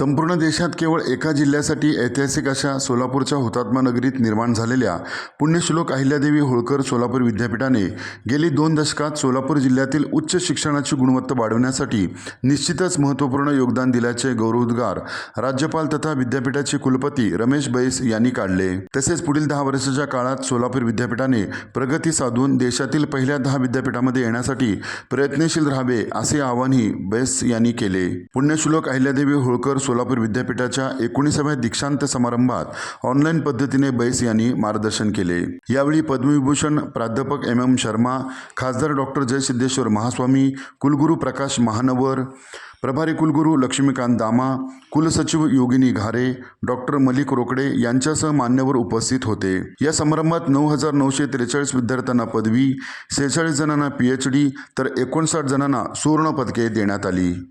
संपूर्ण देशात केवळ एका जिल्ह्यासाठी ऐतिहासिक अशा सोलापूरच्या हुतात्मा नगरीत निर्माण झालेल्या पुण्यश्लोक अहिल्यादेवी होळकर सोलापूर विद्यापीठाने गेली दोन दशकात सोलापूर जिल्ह्यातील उच्च शिक्षणाची गुणवत्ता वाढवण्यासाठी निश्चितच महत्त्वपूर्ण योगदान दिल्याचे गौरवोद्गार राज्यपाल तथा विद्यापीठाचे कुलपती रमेश बैस यांनी काढले. तसेच पुढील दहा वर्षाच्या काळात सोलापूर विद्यापीठाने प्रगती साधून देशातील पहिल्या दहा विद्यापीठामध्ये येण्यासाठी प्रयत्नशील राहावे असे आवाहनही बैस यांनी केले. पुण्यश्लोक अहिल्यादेवी होळकर सोलापूर विद्यापीठाच्या एकोणीसाव्या दीक्षांत समारंभात ऑनलाईन पद्धतीने बैस यांनी मार्गदर्शन केले. यावेळी पद्मविभूषण प्राध्यापक एम एम शर्मा खासदार डॉक्टर जयसिद्धेश्वर महास्वामी कुलगुरू प्रकाश महानवर प्रभारी कुलगुरू लक्ष्मीकांत दामा कुलसचिव योगिनी घारे डॉक्टर मलिक रोकडे यांच्यासह मान्यवर उपस्थित होते. या समारंभात नऊ हजार नऊशे त्रेचाळीस विद्यार्थ्यांना पदवी सेहेचाळीस जणांना पी एच डी तर एकोणसाठ जणांना सुवर्णपदके देण्यात आली.